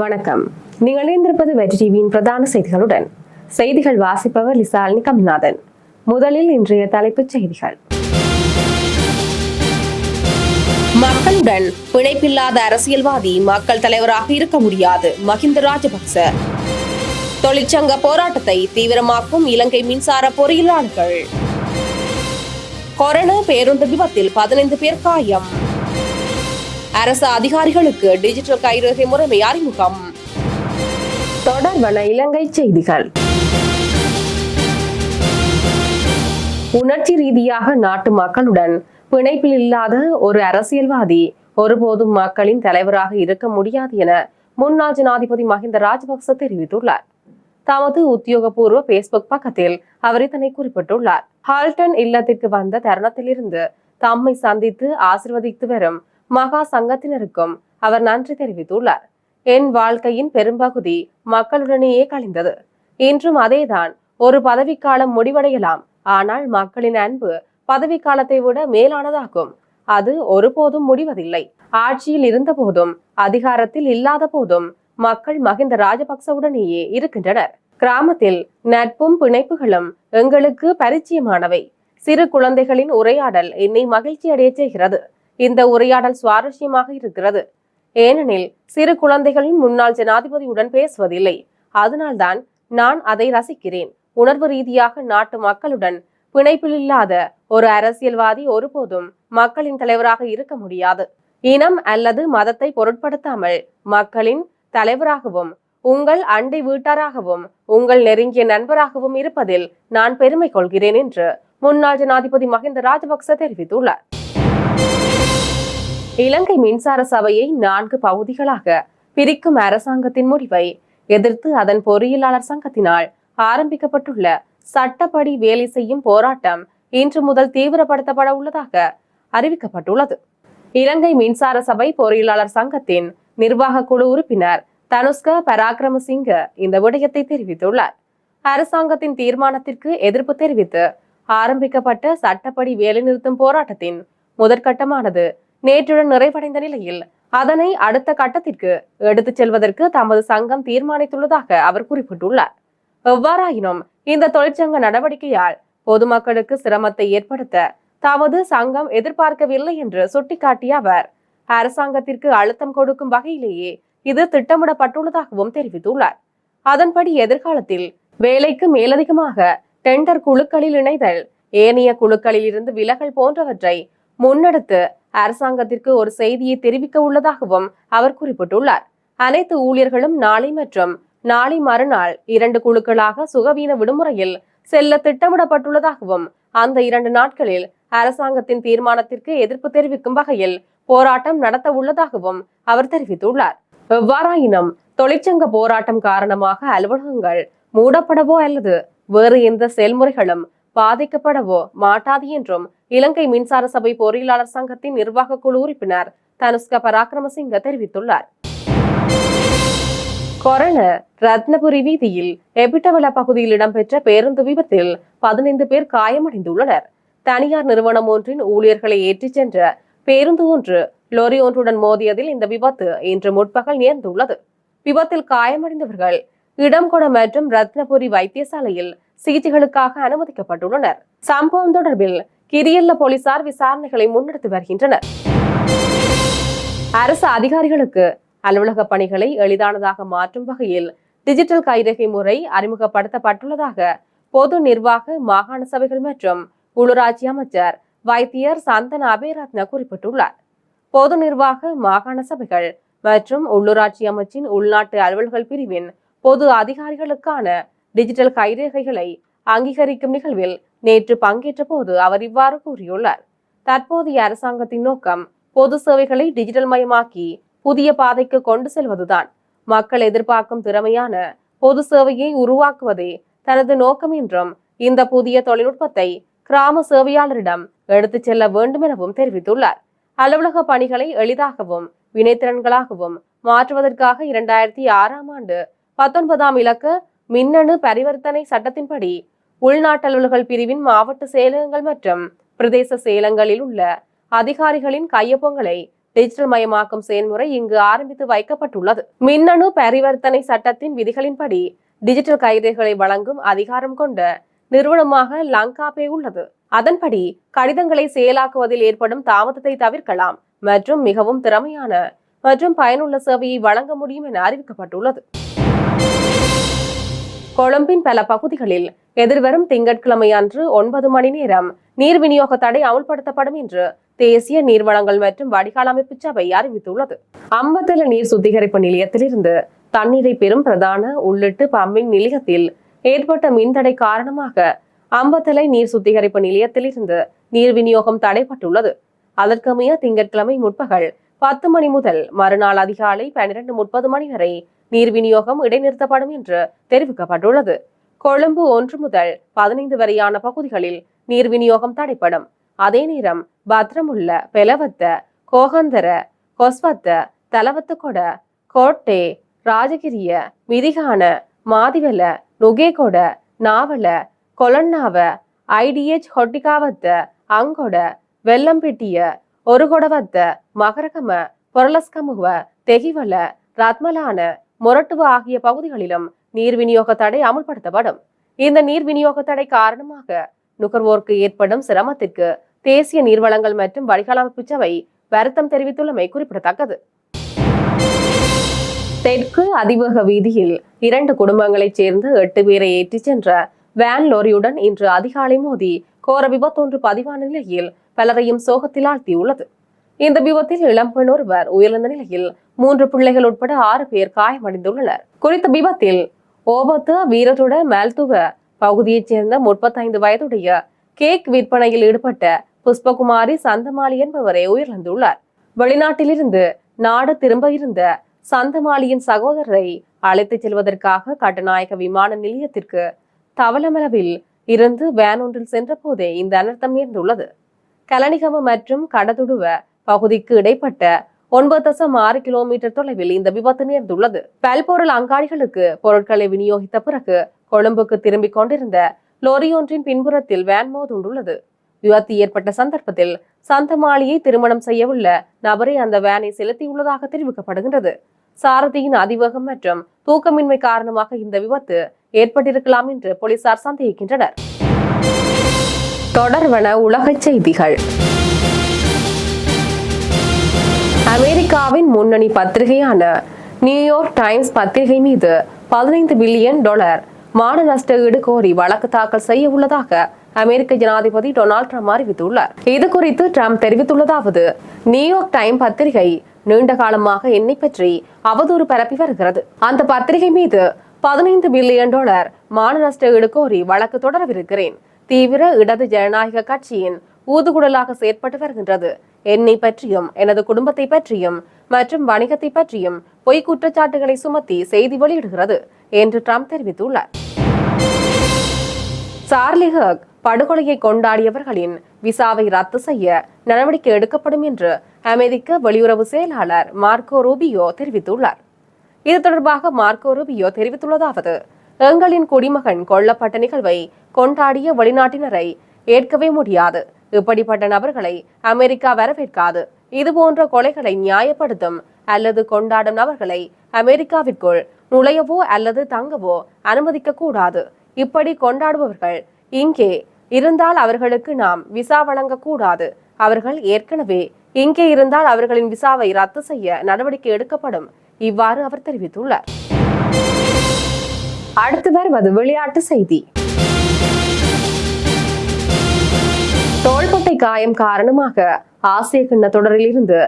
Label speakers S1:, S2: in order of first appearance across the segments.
S1: வணக்கம். நீங்கள் இணைந்திருப்பது வெற்றி டிவியின் பிரதான செய்திகளுடன். செய்திகள் வாசிப்பவர் லிசாலினி கம்நாதன் முதலில் இன்றைய தலைப்புச் செய்திகள். மக்களுடன் பிணைப்பில்லாத அரசியல்வாதி மக்கள் தலைவராக இருக்க முடியாது. மஹிந்த ராஜபக்ச. தொழிற்சங்க போராட்டத்தை தீவிரமாக்கும் இலங்கை மின்சார பொறியியலாளர்கள். கொரோனா பேருந்து விபத்தில் பதினைந்து பேர் காயம். அரசு அதிகாரிகளுக்கு டிஜிட்டல் கைரேகை முறைமை அறிமுகம். தொடர்பான இலங்கை செய்திகள். உணர்ச்சி ரீதியாக நாட்டு மக்களுடன் பிணைப்பில் இல்லாத ஒரு அரசியல்வாதி ஒருபோதும் மக்களின் தலைவராக இருக்க முடியாது என முன்னாள் ஜனாதிபதி மஹிந்த ராஜபக்ச தெரிவித்துள்ளார். தமது உத்தியோகபூர்வ பேஸ்புக் பக்கத்தில் அவர் இதனை குறிப்பிட்டுள்ளார். ஹால்டன் இல்லத்திற்கு வந்த தருணத்திலிருந்து தம்மை சந்தித்து ஆசிர்வதித்து வரும் மகா சங்கத்தினருக்கும் அவர் நன்றி தெரிவித்துள்ளார். என் வாழ்க்கையின் பெரும்பகுதி மக்களுடனேயே கழிந்தது. இன்றும் அதேதான். ஒரு பதவிக்காலம் முடிவடையலாம். ஆனால் மக்களின் அன்பு பதவிக்காலத்தை விட மேலானதாகும். அது ஒருபோதும் முடிவதில்லை. ஆட்சியில் இருந்த போதும் அதிகாரத்தில் இல்லாத போதும் மக்கள் மகிந்த ராஜபக்சவுடனேயே இருக்கின்றனர். கிராமத்தில் நட்பும் பிணைப்புகளும் எங்களுக்கு பரிச்சயமானவை. சிறு குழந்தைகளின் உரையாடல் என்னை மகிழ்ச்சி அடைய செய்கிறது. இந்த உரையாடல் சுவாரஸ்யமாக இருக்கிறது. ஏனெனில் சிறு குழந்தைகளின் முன்னாள் ஜனாதிபதியுடன் பேசுவதில்லை. அதனால்தான் நான் அதை ரசிக்கிறேன். உணர்வு ரீதியாக நாட்டு மக்களுடன் பிணைப்பில் இல்லாத ஒரு அரசியல்வாதி ஒருபோதும் மக்களின் தலைவராக இருக்க முடியாது. இனம் அல்லது மதத்தை பொருட்படுத்தாமல் மக்களின் தலைவராகவும் உங்கள் அண்டை வீட்டாராகவும் உங்கள் நெருங்கிய நண்பராகவும் இருப்பதில் நான் பெருமை கொள்கிறேன் என்று முன்னாள் ஜனாதிபதி மஹிந்த ராஜபக்ச தெரிவித்துள்ளார். இலங்கை மின்சார சபையை நான்கு பகுதிகளாக பிரிக்கும் அரசாங்கத்தின் முடிவை எதிர்த்து அதன் பொறியியலாளர் சங்கத்தினால் ஆரம்பிக்கப்பட்டுள்ள சட்டப்படி வேலை செய்யும் போராட்டம் இன்று முதல் தீவிரப்படுத்தப்பட உள்ளதாக அறிவிக்கப்பட்டுள்ளது. இலங்கை மின்சார சபை பொறியியலாளர் சங்கத்தின் நிர்வாக குழு உறுப்பினர் தனுஷ்க பராக்கிரமசிங்க இந்த விடயத்தை தெரிவித்துள்ளார். அரசாங்கத்தின் தீர்மானத்திற்கு எதிர்ப்பு தெரிவித்து ஆரம்பிக்கப்பட்ட சட்டப்படி வேலைநிறுத்தும் போராட்டத்தின் முதற்கட்டமானது நேற்றுடன் நிறைவடைந்த நிலையில் அதனை அடுத்த கட்டத்திற்கு எடுத்துச் செல்வதற்கு தமது சங்கம் தீர்மானித்துள்ளதாக அவர் குறிப்பிட்டுள்ளார். எவ்வாறாயினும் இந்த தொழிற்சங்க நடவடிக்கையால் பொதுமக்களுக்கு சிரமத்தை ஏற்படுத்த தமது சங்கம் எதிர்பார்க்கவில்லை என்று சுட்டிக்காட்டிய அவர் அரசாங்கத்திற்கு அழுத்தம் கொடுக்கும் வகையிலேயே இது திட்டமிடப்பட்டுள்ளதாகவும் தெரிவித்துள்ளார். அதன்படி எதிர்காலத்தில் வேலைக்கு மேலதிகமாக டெண்டர் குழுக்களில் இணைதல் ஏனைய குழுக்களில் இருந்து விலகல் போன்றவற்றை முன்னெடுத்து அரசாங்கத்திற்கு ஒரு செய்தியை தெரிவிக்க உள்ளதாகவும் அவர் குறிப்பிட்டுள்ளார். அனைத்து ஊழியர்களும் நாளை மற்றும் நாளை மறுநாள் இரண்டு குழுக்களாக சுகவீன விடுமுறையில் செல்ல திட்டமிடப்பட்டுள்ளதாகவும் அந்த இரண்டு நாட்களில் அரசாங்கத்தின் தீர்மானத்திற்கு எதிர்ப்பு தெரிவிக்கும் வகையில் போராட்டம் நடத்த உள்ளதாகவும் அவர் தெரிவித்துள்ளார். எவ்வாறாயினும் தொழிற்சங்க போராட்டம் காரணமாக அலுவலகங்கள் மூடப்படவோ அல்லது வேறு எந்த செயல்முறைகளும் பாதிக்கப்படவோ மாட்டாது என்றும் இலங்கை மின்சார சபை பொறியியலாளர் சங்கத்தின் நிர்வாக குழு உறுப்பினர் தனுஷ்க பராக்கிரமசிங்க தெரிவித்துள்ளார். கொரோனா ரத்னபுரி வீதியில் எபிட்டவல பகுதியில் இடம்பெற்ற பேருந்து விபத்தில் பதினைந்து பேர் காயமடைந்துள்ளனர். தனியார் நிறுவனம் ஒன்றின் ஊழியர்களை ஏற்றிச் சென்ற பேருந்து ஒன்று லோரி ஒன்றுடன் மோதியதில் இந்த விபத்து இன்று முற்பகல் நேர்ந்துள்ளது. விபத்தில் காயமடைந்தவர்கள் இடம்கொட மற்றும் ரத்னபுரி வைத்தியசாலையில் சிகிச்சைகளுக்காக அனுமதிக்கப்பட்டுள்ளனர். சம்பவம் தொடர்பில் கிரியல்ல போலீசார் விசாரணைகளை முன்னெடுத்து வருகின்றனர். அரசு அதிகாரிகளுக்கு அலுவலக பணிகளை எளிதானதாக மாற்றும் வகையில் டிஜிட்டல் கைரேகை முறை அறிமுகப்படுத்தப்பட்டுள்ளதாக பொது நிர்வாக மாகாண சபைகள் மற்றும் உள்ளூராட்சி அமைச்சர் வைத்தியர் சந்தன அபேரத்ன குறிப்பிட்டுள்ளார். பொது நிர்வாக மாகாண சபைகள் மற்றும் உள்ளூராட்சி அமைச்சின் உள்நாட்டு அலுவல்கள் பிரிவின் பொது அதிகாரிகளுக்கான டிஜிட்டல் கைரேகைகளை அங்கீகரிக்கும் நிகழ்வில் நேற்று பங்கேற்ற போது அவர் இவ்வாறு கூறியுள்ளார். தற்போதைய அரசாங்கத்தின் நோக்கம் பொது சேவைகளை டிஜிட்டல் மயமாக்கி புதிய பாதைக்கு கொண்டு செல்வதுதான். மக்கள் எதிர்பார்க்கும் திறமையான பொது சேவையை உருவாக்குவதே தனது நோக்கம் என்றும் இந்த புதிய தொழில்நுட்பத்தை கிராம சேவையாளரிடம் எடுத்துச் செல்ல வேண்டும் எனவும் தெரிவித்துள்ளார். அலுவலக பணிகளை எளிதாகவும் வினைத்திறன்களாகவும் மாற்றுவதற்காக இரண்டாயிரத்தி ஆறாம் ஆண்டு பத்தொன்பதாம் இலக்க மின்னணு பரிவர்த்தனை சட்டத்தின்படி உள்நாட்டலுவல்கள் பிரிவின் மாவட்ட செயலகங்கள் மற்றும் பிரதேச செயலகங்களில் உள்ள அதிகாரிகளின் கையொப்பங்களை டிஜிட்டல் மயமாக்கும் செயல்முறை இங்கு ஆரம்பித்து வைக்கப்பட்டுள்ளது. மின்னணு பரிவர்த்தனை சட்டத்தின் விதிகளின்படி டிஜிட்டல் கைரேகைகளை வழங்கும் அதிகாரம் கொண்ட நிறுவனமாக லங்காபே உள்ளது. அதன்படி கடிதங்களை செயலாக்குவதில் ஏற்படும் தாமதத்தை தவிர்க்கலாம் மற்றும் மிகவும் திறமையான மற்றும் பயனுள்ள சேவையை வழங்க முடியும் என அறிவிக்கப்பட்டுள்ளது. கொழும்பின் பல பகுதிகளில் எதிர்வரும் திங்கட்கிழமை அன்று ஒன்பது மணி நேரம் நீர் விநியோக தடை அமுல்படுத்தப்படும் என்று தேசிய நீர்வளங்கள் மற்றும் வடிகால் அமைப்பு சபை அறிவித்துள்ளது. அம்பத்தல நீர் சுத்திகரிப்பு நிலையத்திலிருந்து தண்ணீரை பெறும் பிரதான உள்ளிட்டு பம்பிங் நிலையத்தில் ஏற்பட்ட மின்தடை காரணமாக அம்பத்தலை நீர் சுத்திகரிப்பு நிலையத்திலிருந்து நீர் விநியோகம் தடைப்பட்டுள்ளது அதற்கமைய திங்கட்கிழமை முற்பகல் பத்து மணி முதல் மறுநாள் அதிகாலை பன்னிரண்டு முப்பது மணி வரை நீர் விநியோகம் இடைநிறுத்தப்படும் என்று தெரிவிக்கப்பட்டுள்ளது. கொழும்பு ஒன்று முதல் பதினைந்து வரையான பகுதிகளில் நீர் விநியோகம் தடைப்படும் அதே நேரம் பத்ரமுள்ள பெலவத்த கோகந்தர கொஸ்வத்த தலவத்துக்கொட கோட்டே ராஜகிரிய மிதிகான மாதிவெல நுகேகொட நாவல கொலன்னாவ ஐடிஎச் ஹொட்டிகாவத்த அங்கொட வெள்ளம்பெட்டிய ஒருகொடவத்த மகரகம பொரலஸ்கமுவ தெகிவல ரத்மலான மொரட்டுவ ஆகிய பகுதிகளிலும் நீர் விநியோக தடை அமுல்படுத்தப்படும். இந்த நீர் விநியோக தடை காரணமாக நுகர்வோருக்கு ஏற்படும் சிரமத்திற்கு தேசிய நீர்வளங்கள் மற்றும் வடிகாலமைப்பு சபை வருத்தம் தெரிவித்துள்ளமை குறிப்பிடத்தக்கது. தெற்கு அதிவேக வீதியில் இரண்டு குடும்பங்களைச் சேர்ந்து எட்டு பேரை ஏற்றிச் சென்ற வேன் லோரியுடன் இன்று அதிகாலை மோதி கோர விபத்தொன்று பதிவான நிலையில் பலரையும் சோகத்தில் ஆழ்த்தியுள்ளது. இந்த விபத்தில் இளம்பெண் ஒருவர் உயிரிழந்த நிலையில் மூன்று பிள்ளைகள் உட்பட ஆறு பேர் காயமடைந்துள்ளனர். குறித்த விபத்தில் ஓபத்து வீரத்துட மேல்துவ பகுதியைச் சேர்ந்த முப்பத்தைந்து வயதுடைய கேக் விற்பனையில் ஈடுபட்ட புஷ்பகுமாரி சந்தமாளி என்பவரை உயிரிழந்துள்ளார். வெளிநாட்டிலிருந்து நாடு திரும்ப இருந்த சந்தமாளியின் சகோதரரை அழைத்துச் செல்வதற்காக கட்டநாயக விமான நிலையத்திற்கு தவளமளவில் இருந்து வேன் ஒன்றில் சென்ற போதே இந்த அனர்த்தம் நேர்ந்துள்ளது. கலனிகம மற்றும் கடதுடுவ பகுதிக்கு இடைப்பட்ட ஒன்பது தசம் ஆறு கிலோமீட்டர் தொலைவில் இந்த விபத்து நேர்ந்துள்ளது. பல்பொருள் அங்காடிகளுக்கு பொருட்களை விநியோகித்த பிறகு கொழும்புக்கு திரும்பிக் கொண்டிருந்த லோரியொன்றின் பின்புறத்தில் வேன் மோதுண்டுள்ளது விபத்து ஏற்பட்ட சந்தர்ப்பத்தில் சந்தமாளியை திருமணம் செய்யவுள்ள நபரை அந்த வேனை செலுத்தியுள்ளதாக தெரிவிக்கப்படுகின்றது. சாரதியின் அதிவேகம் மற்றும் தூக்கமின்மை காரணமாக இந்த விபத்து ஏற்பட்டிருக்கலாம் என்று போலீசார் சந்தேகிக்கின்றனர். தொடர்வன உலகச் செய்திகள். அமெரிக்காவின் முன்னணி பத்திரிகையான நியூயார்க் டைம்ஸ் பத்திரிகை மீது பதினைந்து பில்லியன் டாலர் மான நஷ்ட ஈடு கோரி வழக்கு தாக்கல் செய்ய உள்ளதாக அமெரிக்க ஜனாதிபதி டொனால்ட் ட்ரம்ப் அறிவித்துள்ளார். இது குறித்து ட்ரம்ப் தெரிவித்துள்ளதாவது நியூயார்க் டைம் பத்திரிகை நீண்ட காலமாக என்னை பற்றி அவதூறு பரப்பி வருகிறது. அந்த பத்திரிகை மீது பதினைந்து பில்லியன் டாலர் மான நஷ்ட ஈடு கோரி வழக்கு தொடரவிருக்கிறேன். தீவிர இடது ஜனநாயக கட்சியின் ஊதுகுடலாக செயற்பட்டு வருகின்றது. என்னை பற்றியும் எனது குடும்பத்தை பற்றியும் மற்றும் வணிகத்தை பற்றியும் பொய் குற்றச்சாட்டுகளை சுமத்தி செய்தி வெளியிடுகிறது என்று ட்ரம்ப் தெரிவித்துள்ளார். சார்லி ஹர்க் படுகொலையை கொண்டாடியவர்களின் விசாவை ரத்து செய்ய நடவடிக்கை எடுக்கப்படும் என்று அமெரிக்க வெளியுறவு செயலாளர் மார்க்கோ ரூபியோ தெரிவித்துள்ளார். இது தொடர்பாக மார்க்கோ ரூபியோ தெரிவித்துள்ளதாவது எங்களின் குடிமகன் கொல்லப்பட்ட நிகழ்வை கொண்டாடிய வெளிநாட்டினரை ஏற்கவே முடியாது. இப்படிப்பட்ட நபர்களை அமெரிக்கா வரவேற்காது. இதுபோன்ற கொலைகளை நியாயப்படுத்தும் அல்லது கொண்டாடும் நபர்களை அமெரிக்காவிற்குள் நுழையவோ அல்லது தங்கவோ அனுமதிக்க கூடாது இப்படி கொண்டாடுபவர்கள் இங்கே இருந்தால் அவர்களுக்கு நாம் விசா வழங்கக்கூடாது. அவர்கள் ஏற்கனவே இங்கே இருந்தால் அவர்களின் விசாவை ரத்து செய்ய நடவடிக்கை எடுக்கப்படும். இவ்வாறு அவர் தெரிவித்துள்ளார். அடுத்து வருவது விளையாட்டு செய்தி. காயம் காரணமாக ஆசிய கிண்ண தொடரிலிருந்து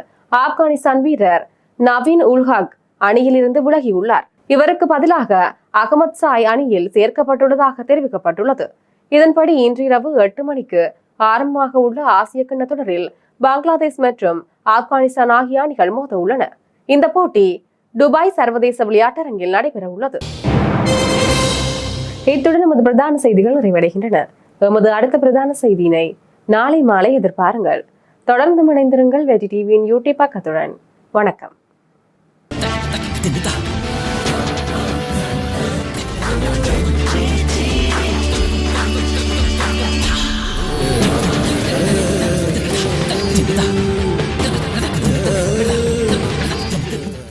S1: ஆப்கானிஸ்தான் வீரர் நவீன் உல்ஹக் அணியிலிருந்து விலகியுள்ளார். இவருக்கு பதிலாக அகமது சாய் அணியில் சேர்க்கப்பட்டுள்ளதாக தெரிவிக்கப்பட்டுள்ளது. இதன்படி இன்றிரவு எட்டு மணிக்கு ஆரம்பமாக உள்ள ஆசிய கிண்ண தொடரில் பங்களாதேஷ் மற்றும் ஆப்கானிஸ்தான் ஆகிய அணிகள் மோத உள்ளன இந்த போட்டி துபாய் சர்வதேச விளையாட்டரங்கில் நடைபெற உள்ளது இத்துடன் நமது பிரதான செய்திகள் நிறைவடைகின்றன. எமது அடுத்த பிரதான செய்தியினை நாளை மாலை எதிர்பாருங்கள். தொடர்ந்து மணைந்திருங்கள் வெஜி டிவியின் யூடியூப் பக்கத்துடன். வணக்கம். Thank.